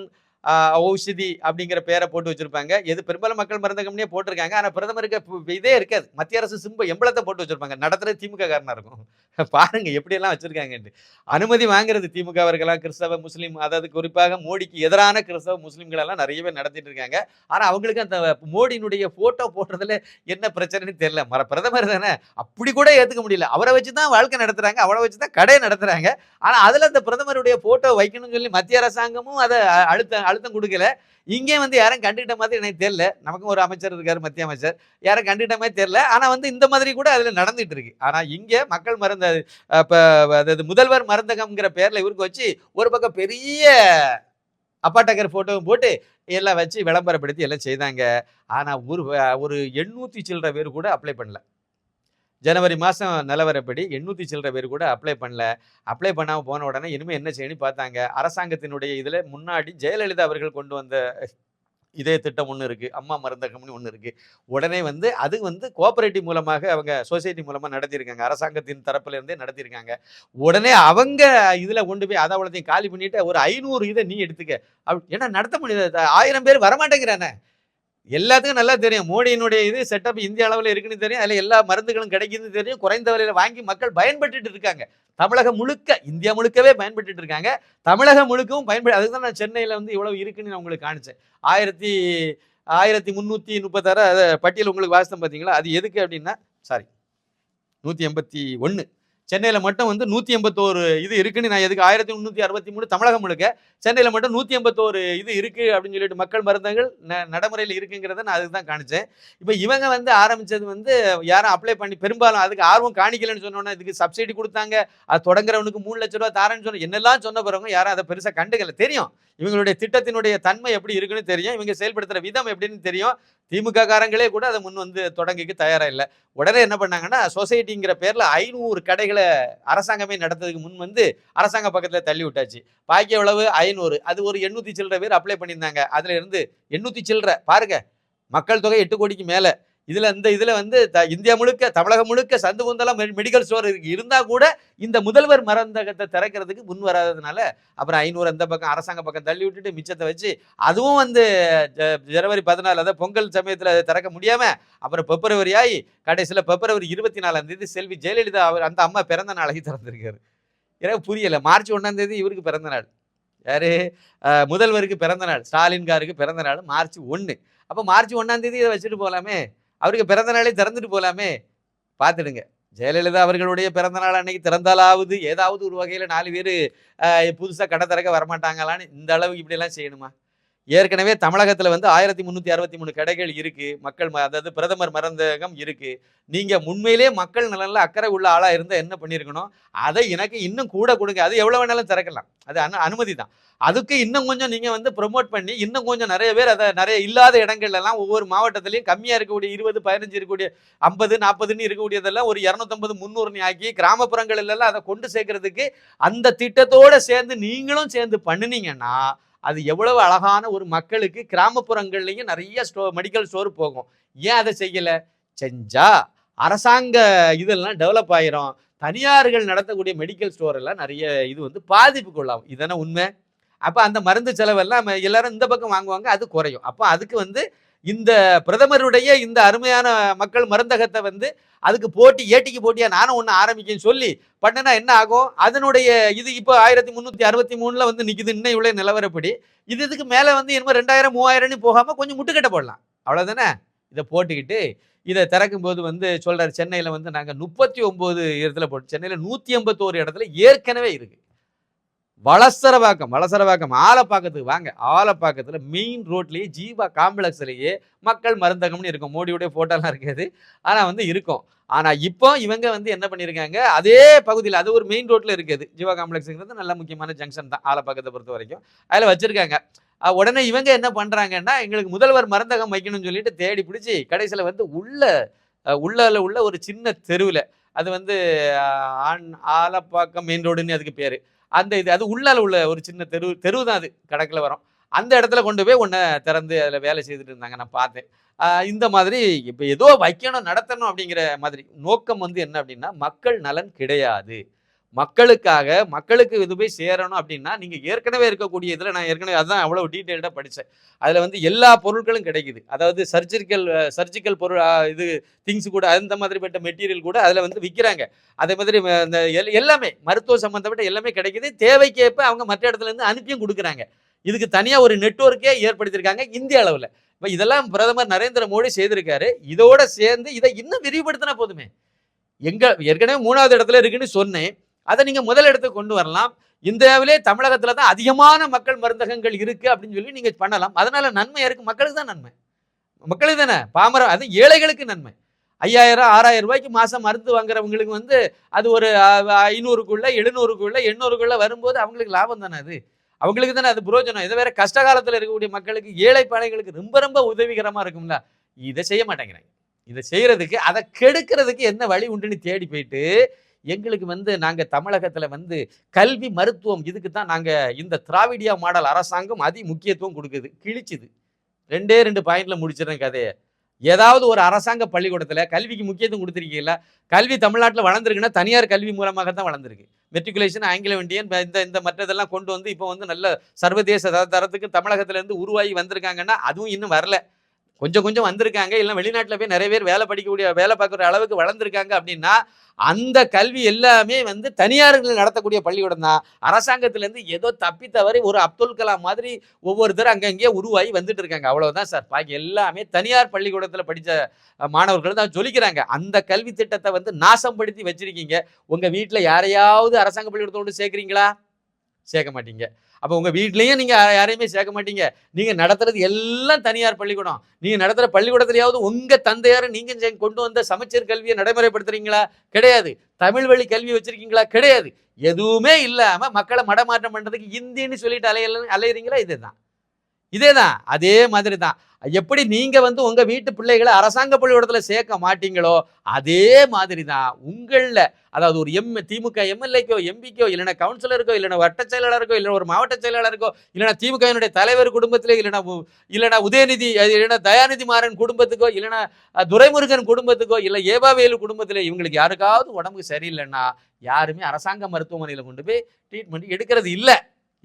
ஔஷதி அப்படிங்கிற பேரை போட்டு வச்சிருப்பாங்க. எது பெரும்பாலும் மக்கள் மருந்தகம்னே போட்டிருக்காங்க. ஆனால் பிரதமருக்கு இதே இருக்காது. மத்திய அரசு சிம்ப எம்பளத்தை போட்டு வச்சிருப்பாங்க. நடத்துறது திமுக காரணம் இருக்கும். பாருங்க எப்படியெல்லாம் வச்சிருக்காங்கன்ட்டு. அனுமதி வாங்குறது திமுக அவர்களாம் கிறிஸ்தவ முஸ்லீம். அதாவது குறிப்பாக மோடிக்கு எதிரான கிறிஸ்தவ முஸ்லீம்களெல்லாம் நிறையவே நடத்திட்டு இருக்காங்க. ஆனால் அவங்களுக்கு அந்த மோடியினுடைய போட்டோ போடுறதுல என்ன பிரச்சனைன்னு தெரியல. மர பிரதமர் தானே. அப்படி கூட ஏற்றுக்க முடியல. அவரை வச்சு தான் வாழ்க்கை நடத்துறாங்க. அவரை வச்சு தான் கடை நடத்துறாங்க. ஆனால் அதில் அந்த பிரதமருடைய போட்டோ வைக்கணும்னு சொல்லி மத்திய அரசாங்கமும் அதை அழுத்த அழுத்தம் கொடுக்கல. இங்கே வந்து யாரும் கண்டுக்கிட்ட மாதிரி எனக்கு தெரியல. நமக்கும் ஒரு அமைச்சர் இருக்காரு மத்திய அமைச்சர். யாரும் கண்டுக்கிட்ட மாதிரி தெரியல. ஆனால் வந்து இந்த மாதிரி கூட அதில் நடந்துட்டு இருக்கு. ஆனால் இங்கே மக்கள் மருந்து இப்போ அதாவது முதல்வர் மருந்தகம்ங்கிற பேரில் இவருக்கு வச்சு ஒரு பக்கம் பெரிய அப்பாட்டக்கர் ஃபோட்டோவும் போட்டு எல்லாம் வச்சு விளம்பரப்படுத்தி எல்லாம் செய்தாங்க. ஆனால் ஒரு ஒரு எண்ணூற்றி சில்லற பேர் கூட அப்ளை பண்ணல. ஜனவரி மாதம் நிலவரப்படி எண்ணூற்றி சில்லற பேர் கூட அப்ளை பண்ணல. அப்ளை பண்ணாமல் போன உடனே இனிமேல் என்ன செய்யணும்னு பார்த்தாங்க. அரசாங்கத்தினுடைய இதில் முன்னாடி ஜெயலலிதா அவர்கள் கொண்டு வந்த இதே திட்டம் ஒன்று இருக்குது அம்மா மருந்தகம்னு ஒன்று இருக்குது உடனே வந்து அது வந்து கோஆபரேட்டிவ் மூலமாக அவங்க சொசைட்டி மூலமாக நடத்தியிருக்காங்க. அரசாங்கத்தின் தரப்புல இருந்தே நடத்தியிருக்காங்க. உடனே அவங்க இதில் கொண்டு போய் அதை அவ்வளோத்தையும் காலி பண்ணிவிட்டு ஒரு ஐநூறு இதை நீ எடுத்துக்க. அப்படி ஏன்னா நடத்த முடியாது ஆயிரம் பேர் வரமாட்டேங்கிறானே. எல்லாத்துக்கும் நல்லா தெரியும். மோடியினுடைய இது செட்டப் இந்திய அளவில் இருக்குன்னு தெரியும். அதில் எல்லா மருந்துகளும் கிடைக்குதுன்னு தெரியும். குறைந்த விலையில் வாங்கி மக்கள் பயன்பட்டுட்டு இருக்காங்க. தமிழகம் முழுக்க இந்தியா முழுக்கவே பயன்பட்டுட்டு இருக்காங்க. தமிழகம் முழுக்கவும் பயன்படு அதுக்கு தான் நான் சென்னையில் வந்து இவ்வளவு இருக்குன்னு நான் உங்களுக்கு காணிச்சேன் ஆயிரத்தி ஆயிரத்தி முந்நூற்றி முப்பத்தாறு அதை பட்டியல் உங்களுக்கு வாசித்தம் பார்த்தீங்களா அது எதுக்கு அப்படின்னா சாரி நூற்றி எண்பத்தி ஒன்று சென்னையில் மட்டும் வந்து நூற்றி எண்பத்தோரு இது இருக்குன்னு நான் எதுக்கு ஆயிரத்தி முந்நூற்றி அறுபத்தி மூணு தமிழகம் முழுக்க சென்னையில் மட்டும் நூற்றி எண்பத்தோரு இது இருக்குது அப்படின்னு சொல்லிட்டு மக்கள் மருந்தங்கள் ந நடைமுறையில் இருக்குங்கிறத நான் அதுக்கு தான் காணிச்சேன் இப்போ இவங்க வந்து ஆரம்பித்தது வந்து யாரும் அப்ளை பண்ணி பெரும்பாலும் அதுக்கு ஆர்வம் காணிக்கலன்னு சொன்னோன்னா இதுக்கு சப்சிடி கொடுத்தாங்க. அது தொடங்குறவனுக்கு மூணு லட்ச ரூபா தாரேன்னு சொன்ன என்னெல்லாம் சொன்ன பிறகு யாரும் அதை பெருசாக கண்டுக்கல. தெரியும். இவங்களுடைய திட்டத்தினுடைய தன்மை எப்படி இருக்குன்னு தெரியும். இவங்க செயல்படுத்துகிற விதம் எப்படின்னு தெரியும். திமுக காரங்களே கூட அதை முன் வந்து தொடங்கிக்கு தயாராக இல்லை. உடனே என்ன பண்ணாங்கன்னா சொசைட்டிங்கிற பேரில் ஐநூறு கடைகளை அரசாங்கமே நடத்துறதுக்கு முன் வந்து அரசாங்க பக்கத்தில் தள்ளி விட்டாச்சு. பாக்கி எவ்வளவு? ஐநூறு. அது ஒரு எண்ணூற்றி சில்லற பேர் அப்ளை பண்ணியிருந்தாங்க. அதில் இருந்து எண்ணூற்றி சில்லற. பாருங்க. மக்கள் தொகை எட்டு கோடிக்கு மேலே. இதில் இந்த இதில் வந்து த இந்தியா முழுக்க தமிழகம் முழுக்க சந்து குந்தலம் மெடிக்கல் ஸ்டோர் இருக்கு. இருந்தால் கூட இந்த முதல்வர் மருந்தகத்தை திறக்கிறதுக்கு முன் வராததுனால அப்புறம் ஐநூறு அந்த பக்கம் அரசாங்க பக்கம் தள்ளி விட்டுட்டு மிச்சத்தை வச்சு அதுவும் வந்து ஜ- ஜனவரி பதினாலு அதாவது பொங்கல் சமயத்தில் திறக்க முடியாமல் அப்புறம் பிப்ரவரி ஆகி கடைசியில் பிப்ரவரி இருபத்தி நாலாம் தேதி செல்வி ஜெயலலிதா அவர் அந்த அம்மா பிறந்த நாளைக்கு திறந்திருக்காரு. எனக்கு புரியல. மார்ச் ஒன்றாம் தேதி இவருக்கு பிறந்த நாள். யாரு? முதல்வருக்கு பிறந்த நாள். ஸ்டாலின் காருக்கு பிறந்த நாள். மார்ச் ஒன்று அப்போ மார்ச் ஒன்றாம் தேதி இதை வச்சுட்டு போகலாமே அவருக்கு பிறந்த நாளே திறந்துட்டு போகலாமே பார்த்துடுங்க. ஜெயலலிதா அவர்களுடைய பிறந்த நாள் அன்னைக்கு திறந்தாலாவது ஏதாவது ஒரு வகையில் நாலு பேர் புதுசாக கடை திறக்க வரமாட்டாங்களான்னு இந்த அளவுக்கு இப்படியெல்லாம் செய்யணுமா? ஏற்கனவே தமிழகத்தில் வந்து ஆயிரத்தி முந்நூற்றி அறுபத்தி மூணு கடைகள் இருக்குது மக்கள் ம- அதாவது பிரதமர் மருந்தகம் இருக்குது நீங்கள் உண்மையிலே மக்கள் நலனில் அக்கறை உள்ள ஆளாக இருந்தால் என்ன பண்ணியிருக்கணும் அதை எனக்கு இன்னும் கூட கொடுங்க. அது எவ்வளோ வேணாலும் திறக்கலாம். அது அனு அனுமதி தான். அதுக்கு இன்னும் கொஞ்சம் நீங்கள் வந்து ப்ரொமோட் பண்ணி இன்னும் கொஞ்சம் நிறைய பேர் அதை நிறைய இல்லாத இடங்கள்லாம் ஒவ்வொரு மாவட்டத்திலையும் கம்மியாக இருக்கக்கூடிய இருபது பதினஞ்சு இருக்கக்கூடிய ஐம்பது நாற்பதுன்னு இருக்கக்கூடியதெல்லாம் ஒரு இரநூத்தம்பது முந்நூறுன்னு ஆக்கி கிராமப்புறங்களிலெல்லாம் அதை கொண்டு சேர்க்கறதுக்கு அந்த திட்டத்தோடு சேர்ந்து நீங்களும் சேர்ந்து பண்ணுனீங்கன்னா அது எவ்வளவு அழகான ஒரு மக்களுக்கு கிராமப்புறங்கள்லையும் நிறைய ஸ்டோ மெடிக்கல் ஸ்டோர் போகும். ஏன் அதை செய்யலை? செஞ்சா அரசாங்க இதெல்லாம் டெவலப் ஆயிரும். தனியார்கள் நடத்தக்கூடிய மெடிக்கல் ஸ்டோர் எல்லாம் நிறைய இது வந்து பாதிப்புக்குள்ளாகும் இதானே உண்மை? அப்போ அந்த மருந்து செலவெல்லாம் நம்ம எல்லாரும் இந்த பக்கம் வாங்குவாங்க அது குறையும். அப்போ அதுக்கு வந்து இந்த பிரதமருடைய இந்த அருமையான மக்கள் மருந்தகத்தை வந்து அதுக்கு போட்டி ஏட்டிக்கு போட்டியாக நானும் ஒன்று ஆரம்பிக்கேன்னு சொல்லி பண்ணினா என்ன ஆகும்? அதனுடைய இது இப்போ ஆயிரத்தி முந்நூற்றி அறுபத்தி மூணில் வந்து நிற்குது இன்னும் இவ்வளோ நிலவரப்படி. இது இதுக்கு மேலே வந்து என்னமோ ரெண்டாயிரம் மூவாயிரம்னு போகாமல் கொஞ்சம் முட்டுக்கட்டை போடலாம். அவ்வளோதானே இதை போட்டுக்கிட்டு இதை திறக்கும் போது வந்து சொல்கிறார் சென்னையில் வந்து நாங்கள் முப்பத்தி ஒம்பது இடத்துல போட்டு சென்னையில் நூற்றி ஐம்பத்தோரு இடத்துல ஏற்கனவே இருக்குது வளசரவாக்கம் வளசரவாக்கம். ஆலப்பாக்கத்துக்கு வாங்க. ஆலப்பாக்கத்தில் மெயின் ரோட்லேயே ஜீவா காம்ப்ளெக்ஸ்லேயே மக்கள் மருந்தகம்னு இருக்கும். மோடியுடைய ஃபோட்டோலாம் இருக்காது. ஆனால் வந்து இருக்கும். ஆனால் இப்போ இவங்க வந்து என்ன பண்ணியிருக்காங்க? அதே பகுதியில் அது ஒரு மெயின் ரோட்டில் இருக்குது. ஜீவா காம்ப்ளெக்ஸுங்கிறது நல்ல முக்கியமான ஜங்ஷன் தான் ஆலப்பாக்கத்தை பொறுத்த வரைக்கும். அதில் வச்சுருக்காங்க. உடனே இவங்க என்ன பண்ணுறாங்கன்னா எங்களுக்கு முதல்வர் மருந்தகம் வைக்கணும்னு சொல்லிட்டு தேடி பிடிச்சி கடைசியில் வந்து உள்ள உள்ள உள்ளால உள்ள ஒரு சின்ன தெருவில். அது வந்து ஆண் ஆன் ஆலப்பாக்கம் மெயின் ரோடுன்னு அதுக்கு பேர். அந்த இது அது உள்ளால உள்ள ஒரு சின்ன தெரு தெரு தான் அது. கணக்கில் வரும். அந்த இடத்துல கொண்டு போய் ஒன்றை திறந்து அதில் வேலை செய்துட்டு இருந்தாங்க நான் பார்த்தேன். இந்த மாதிரி இப்போ ஏதோ வைக்கணும் நடத்தணும் அப்படிங்கிற மாதிரி. நோக்கம் வந்து என்ன அப்படின்னா மக்கள் நலன் கிடையாது. மக்களுக்காக மக்களுக்கு இது போய் சேரணும் அப்படின்னா நீங்கள் ஏற்கனவே இருக்கக்கூடிய இதில் நான் ஏற்கனவே அதான் அவ்வளோ டீட்டெயில்டாக படித்தேன் அதில் வந்து எல்லா பொருட்களும் கிடைக்குது. அதாவது சர்ஜிக்கல் சர்ஜிக்கல் பொருள் இது திங்ஸ் கூட அந்த மாதிரிப்பட்ட மெட்டீரியல் கூட அதில் வந்து விற்கிறாங்க அதே மாதிரி இந்த எல்- எல்லாமே மருத்துவ சம்மந்தப்பட்ட எல்லாமே கிடைக்குது. தேவைக்கேற்ப அவங்க மற்ற இடத்துலேருந்து அனுப்பியும் கொடுக்குறாங்க. இதுக்கு தனியாக ஒரு நெட்வொர்க்கே ஏற்படுத்தியிருக்காங்க இந்திய அளவில். இப்போ இதெல்லாம் பிரதமர் நரேந்திர மோடி செய்திருக்காரு. இதோட சேர்ந்து இதை இன்னும் விரிவுபடுத்தினா போதுமே. எங்க ஏற்கனவே மூணாவது இடத்துல இருக்குன்னு சொன்னேன். அதை நீங்கள் முதலிடத்துக்கு கொண்டு வரலாம். இந்தியாவிலே தமிழகத்தில் தான் அதிகமான மக்கள் மருந்தகங்கள் இருக்கு அப்படின்னு சொல்லி நீங்க பண்ணலாம். அதனால நன்மை இருக்கு. மக்களுக்கு தான் நன்மை. மக்களுக்கு தானே? பாமர அது ஏழைகளுக்கு நன்மை. ஐயாயிரம் ஆறாயிரம் ரூபாய்க்கு மாசம் மருந்து வாங்குறவங்களுக்கு வந்து அது ஒரு ஐநூறுக்குள்ளே ஐநூறுக்குள்ள எழுநூறுக்குள்ள எண்ணூறுக்குள்ள வரும்போது அவங்களுக்கு லாபம் தானே அது? அவங்களுக்கு தானே அது புரோஜனம். இதை வேற கஷ்ட காலத்தில் இருக்கக்கூடிய மக்களுக்கு ஏழை பாளைகளுக்கு ரொம்ப ரொம்ப உதவிகரமா இருக்கும்ல? இதை செய்ய மாட்டேங்கிறாங்க. இதை செய்யறதுக்கு அதை கெடுக்கிறதுக்கு என்ன வழி உண்டுன்னு தேடி போயிட்டு எங்களுக்கு வந்து நாங்கள் தமிழகத்தில் வந்து கல்வி மருத்துவம் இதுக்கு தான் நாங்கள் இந்த திராவிடியா மாடல் அரசாங்கம் அதி முக்கியத்துவம் கொடுக்குது கிழிச்சுது. ரெண்டே ரெண்டு பாயிண்டில் முடிச்சிடுறேன் கதையை. ஏதாவது ஒரு அரசாங்க பள்ளிக்கூடத்தில் கல்விக்கு முக்கியத்துவம் கொடுத்துருக்கீங்களா கல்வி தமிழ்நாட்டில் வளர்ந்துருக்குன்னா தனியார் கல்வி மூலமாக தான் வளர்ந்துருக்கு. மெட்ரிகுலேஷன் ஆங்கில இந்தியன் இந்த இந்த மற்றதெல்லாம் கொண்டு வந்து இப்போ வந்து நல்ல சர்வதேச தர- தரத்துக்கு தமிழகத்திலேருந்து உருவாகி வந்திருக்காங்கன்னா அதுவும் இன்னும் வரல. கொஞ்சம் கொஞ்சம் வந்திருக்காங்க. இல்லை வெளிநாட்டில் போய் நிறைய பேர் வேலை படிக்கக்கூடிய வேலை பார்க்குற அளவுக்கு வளர்ந்துருக்காங்க அப்படின்னா அந்த கல்வி எல்லாமே வந்து தனியார்கள் நடத்தக்கூடிய பள்ளிக்கூடம் தான். அரசாங்கத்திலேருந்து ஏதோ தப்பி தவறி ஒரு அப்துல் கலாம் மாதிரி ஒவ்வொருத்தரும் அங்கங்கேயே உருவாகி வந்துட்டு இருக்காங்க. அவ்வளோதான் சார். பாக்கி எல்லாமே தனியார் பள்ளிக்கூடத்தில் படித்த மாணவர்கள் தான் சொல்லிக்கிறாங்க அந்த கல்வி திட்டத்தை வந்து நாசப்படுத்தி வச்சுருக்கீங்க. உங்கள் வீட்டில் யாரையாவது அரசாங்க பள்ளிக்கூடத்தோடு சேர்க்குறீங்களா? சேர்க்க மாட்டீங்க. அப்போ உங்கள் வீட்லேயும் நீங்கள் யாரையுமே சேர்க்க மாட்டீங்க. நீங்கள் நடத்துறது எல்லாம் தனியார் பள்ளிக்கூடம். நீங்கள் நடத்துகிற பள்ளிக்கூடத்துலையாவது உங்கள் தந்தையாரை நீங்கள் செ- கொண்டு வந்த சமச்சீர் கல்வியை நடைமுறைப்படுத்துறீங்களா? கிடையாது. தமிழ் வழி கல்வி வச்சுருக்கீங்களா? கிடையாது. எதுவுமே இல்லாமல் மக்களை மடமாற்றம் பண்ணுறதுக்கு இந்தின்னு சொல்லிட்டு அலையல அலையிறீங்களா? இதுதான். இதேதான். அதே மாதிரி தான் எப்படி நீங்க வந்து உங்க வீட்டு பிள்ளைகளை அரசாங்க பள்ளிக்கூடத்துல சேர்க்க மாட்டீங்களோ அதே மாதிரி தான் உங்களில் அதாவது ஒரு எம் திமுக எம்எல்ஏக்கோ எம்பிக்கோ இல்லைன்னா கவுன்சிலருக்கோ இல்லைன்னா வட்ட செயலாளருக்கோ இல்லைன்னா ஒரு மாவட்ட செயலாளருக்கோ இல்லைன்னா திமுகவினுடைய தலைவர் குடும்பத்திலே இல்லைன்னா இல்லைனா இல்லைன்னா உதயநிதி இல்லைன்னா தயாநிதி மாறன் குடும்பத்துக்கோ இல்லைன்னா துரைமுருகன் குடும்பத்துக்கோ இல்லை ஏபாவேலு குடும்பத்திலே இவங்களுக்கு யாருக்காவது உடம்புக்கு சரியில்லைன்னா யாருமே அரசாங்க மருத்துவமனையில் கொண்டு போய் ட்ரீட்மெண்ட் எடுக்கிறது இல்லை.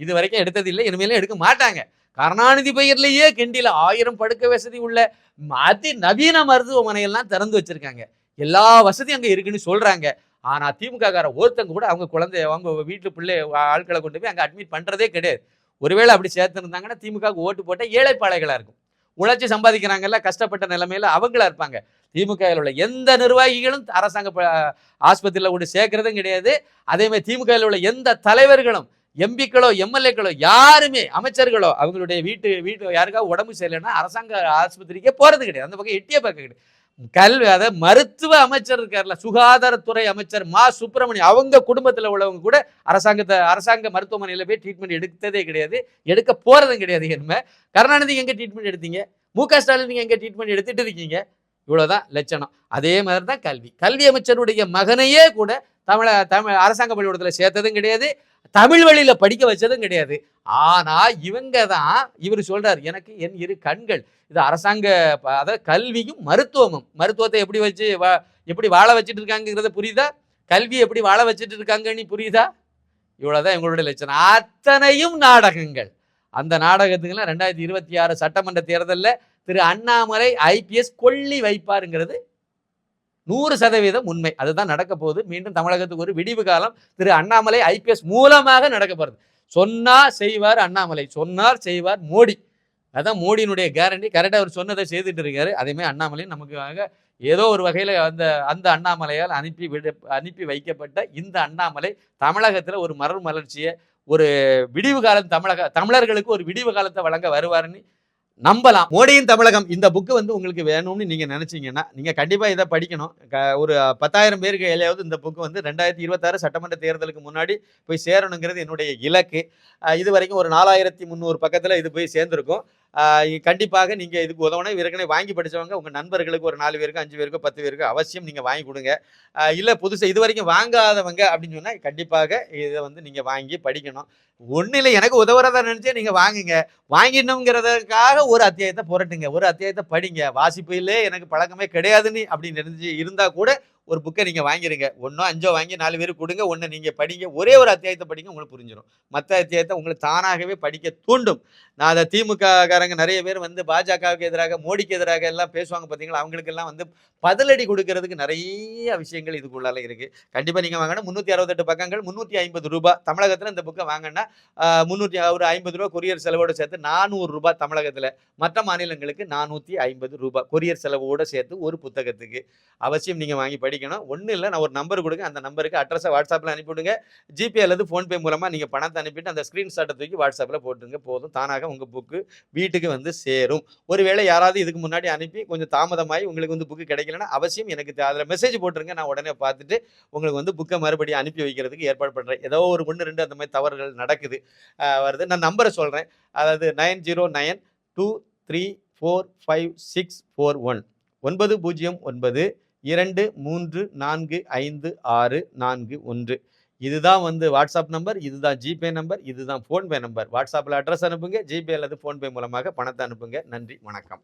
இது வரைக்கும் எடுத்தது இல்லை இனிமேலும் எடுக்க மாட்டாங்க. கருணாநிதி பெயர்லேயே கிண்டியில் ஆயிரம் படுக்க வசதி உள்ள அதி நவீன மருத்துவமனையெல்லாம் திறந்து வச்சுருக்காங்க. எல்லா வசதியும் அங்கே இருக்குன்னு சொல்கிறாங்க ஆனால் திமுககார ஒருத்தங்க கூட அவங்க குழந்தை அவங்க வீட்டு பிள்ளை ஆட்களை கொண்டு போய் அங்கே அட்மிட் பண்ணுறதே கிடையாது. ஒருவேளை அப்படி சேர்த்துருந்தாங்கன்னா திமுகவுக்கு ஓட்டு போட்டால் ஏழைப்பாளைகளாக இருக்கும். உழைச்சி சம்பாதிக்கிறாங்கல்ல கஷ்டப்பட்ட நிலைமையில் அவங்களா இருப்பாங்க. திமுகவில் உள்ள எந்த நிர்வாகிகளும் அரசாங்க ப- கொண்டு சேர்க்கறதும் கிடையாது. அதேமாதிரி திமுகவில் உள்ள எந்த தலைவர்களும் எம்பிக்களோ எம்எல்ஏக்களோ யாருமே அமைச்சர்களோ அவங்களுடைய வீட்டு வீட்டு யாருக்காவது உடம்பு சரியில்லைன்னா அரசாங்க ஆஸ்பத்திரிக்கே போகிறது கிடையாது. அந்த பக்கம் எட்டியே பார்க்க கிடையாது. கல்வி அதாவது மருத்துவ அமைச்சர் இருக்கார்ல சுகாதாரத்துறை அமைச்சர் மா. சுப்பிரமணியம் அவங்க குடும்பத்தில் உள்ளவங்க கூட அரசாங்கத்தை அரசாங்க மருத்துவமனையில் போய் ட்ரீட்மெண்ட் எடுத்ததே கிடையாது. எடுக்க போகிறதும் கிடையாது என்ன கருணாநிதி எங்கே ட்ரீட்மெண்ட் எடுத்தீங்க? மு. க. ஸ்டாலின் நீங்கள் எங்கே ட்ரீட்மெண்ட் எடுத்துட்டு இருக்கீங்க? இவ்வளோதான் லட்சணம். அதே மாதிரி தான் கல்வி. கல்வி அமைச்சருடைய மகனையே கூட தமிழ தமிழ் அரசாங்க பள்ளிக்கூடத்தில் சேர்த்ததும் கிடையாது. தமிழ் வழியில படிக்க வச்சதும் கிடையாது. ஆனா இவங்க தான் இவர் சொல்றாரு எனக்கு என் இரு கண்கள். இது அரசாங்க அதாவது கல்வியும் மருத்துவமும். மருத்துவத்தை எப்படி வச்சு வா- எப்படி வாழ வச்சுட்டு இருக்காங்கிறத புரியுதா? கல்வி எப்படி வாழ வச்சுட்டு இருக்காங்கன்னு புரியுதா? இவ்வளோதான் எங்களுடைய லட்சணம். அத்தனையும் நாடகங்கள். அந்த நாடகத்துக்கெல்லாம் ரெண்டாயிரத்தி இருபத்தி ஆறு சட்டமன்ற தேர்தலில் திரு அண்ணாமலை ஐபிஎஸ் கொள்ளி வைப்பாருங்கிறது நூறு சதவீதம் உண்மை. அதுதான் நடக்க போகுது. மீண்டும் தமிழகத்துக்கு ஒரு விடிவு காலம் திரு அண்ணாமலை ஐபிஎஸ் மூலமாக நடக்க போகிறது சொன்னார் செய்வார் அண்ணாமலை. சொன்னார் செய்வார் மோடி. அதான் மோடியினுடைய கேரண்டி கரெக்டாக அவர் சொன்னதை செய்துட்டு இருக்காரு. அதேமாதிரி அண்ணாமலை நமக்காக ஏதோ ஒரு வகையில் அந்த அந்த அண்ணாமலையால் அனுப்பி விட அனுப்பி வைக்கப்பட்ட இந்த அண்ணாமலை தமிழகத்தில் ஒரு மரபு மலர்ச்சியை ஒரு விடிவு காலம் தமிழக தமிழர்களுக்கு ஒரு விடிவு காலத்தை வழங்க வருவாருன்னு நம்பலாம். மோடியின் தமிழகம் இந்த புக்கு வந்து உங்களுக்கு வேணும்னு நீங்க நினைச்சீங்கன்னா நீங்க கண்டிப்பா இதை படிக்கணும். க- ஒரு பத்தாயிரம் பேருக்கு எல்லையாவது இந்த புக்கு வந்து ரெண்டாயிரத்தி இருபத்தாறு சட்டமன்ற தேர்தலுக்கு முன்னாடி போய் சேரணுங்கிறது என்னுடைய இலக்கு. இது வரைக்கும் ஒரு நாலாயிரத்தி முந்நூறு பக்கத்துல இது போய் சேர்ந்திருக்கும். கண்டிப்பாக நீங்க இதுக்கு உதவணும் ஏற்கனவே வாங்கி படிச்சவங்க உங்க நண்பர்களுக்கு ஒரு நாலு பேருக்கு அஞ்சு பேருக்கு பத்து பேருக்கு அவசியம் நீங்க வாங்கி கொடுங்க. இல்லை இல்ல புதுசா இது வரைக்கும் வாங்காதவங்க அப்படின்னு சொன்னா கண்டிப்பாக இதை வந்து நீங்க வாங்கி படிக்கணும். ஒன்றும் இல்லை எனக்கு உதவுறதா நினைச்சே நீங்க வாங்குங்க. வாங்கிடணுங்கிறதுக்காக ஒரு அத்தியாயத்தை புரட்டுங்க ஒரு அத்தியாயத்தை படிங்க. வாசிப்பிலே எனக்கு பழக்கமே கிடையாதுன்னு அப்படின்னு நினைச்சு இருந்தா கூட ஒரு புக்கை நீங்கள் வாங்கிருங்க. ஒன்றோ அஞ்சோ வாங்கி நாலு பேருக்கு கொடுங்க. ஒன்று நீங்கள் படிங்க. ஒரே ஒரு அத்தியாயத்தை படிங்க உங்களுக்கு புரிஞ்சிடும் மற்ற அத்தியாயத்தை உங்களுக்கு தானாகவே படிக்க தூண்டும். நான் அதை திமுக காரங்க நிறைய பேர் வந்து பாஜகவுக்கு எதிராக மோடிக்கு எதிராக எல்லாம் பேசுவாங்க பார்த்தீங்களா? அவங்களுக்கெல்லாம் வந்து பதிலடி கொடுக்கறதுக்கு நிறைய விஷயங்கள் இதுக்குள்ளால இருக்குது கண்டிப்பாக நீங்கள் வாங்கணும். முந்நூற்றி அறுபத்தெட்டு பக்கங்கள் முந்நூற்றி ஐம்பது ரூபாய் தமிழகத்தில் இந்த புக்கை வாங்கினா முந்நூற்றி ஒரு ஐம்பது ரூபா கொரியர் செலவோடு சேர்த்து நானூறு ரூபாய் தமிழகத்தில். மற்ற மாநிலங்களுக்கு நானூற்றி ஐம்பது ரூபாய் கொரியர் செலவோடு சேர்த்து ஒரு புத்தகத்துக்கு. அவசியம் நீங்கள் வாங்கி படி படிக்கணும். ஒன்றும் இல்லை நான் ஒரு நம்பர் கொடுங்க அந்த நம்பருக்கு அட்ரஸை வாட்ஸ்அப்பில் அனுப்பிவிடுங்க. ஜிபே அல்லது ஃபோன்பே மூலமாக நீங்கள் பணத்தை அனுப்பிட்டு அந்த ஸ்க்ரீன்ஷாட்டை தூக்கி வாட்ஸ்அப்பில் போட்டுருங்க. போதும். தானாக உங்கள் புக்கு வீட்டுக்கு வந்து சேரும். ஒருவேளை யாராவது இதுக்கு முன்னாடி அனுப்பி கொஞ்சம் தாமதமாகி உங்களுக்கு வந்து புக்கு கிடைக்கலன்னா அவசியம் எனக்கு அதில் மெசேஜ் போட்டுருங்க. நான் உடனே பார்த்துட்டு உங்களுக்கு வந்து புக்கை மறுபடியும் அனுப்பி வைக்கிறதுக்கு ஏற்பாடு பண்ணுறேன் ஏதோ ஒரு ஒன்று ரெண்டு அந்த மாதிரி தவறுகள் நடக்குது. வருது. நான் நம்பரை சொல்கிறேன் அதாவது nine zero nine two three four five six four one ஒன்பது பூஜ்ஜியம் ஒன்பது இரண்டு மூன்று நான்கு ஐந்து ஆறு நான்கு ஒன்று. இதுதான் வந்து வாட்ஸ்அப் நம்பர் இதுதான் ஜிபே நம்பர் இதுதான் ஃபோன்பே நம்பர். வாட்ஸ்அப்பில் அட்ரஸ் அனுப்புங்க ஜிபே அல்லது ஃபோன்பே மூலமாக பணத்தை அனுப்புங்க. நன்றி வணக்கம்.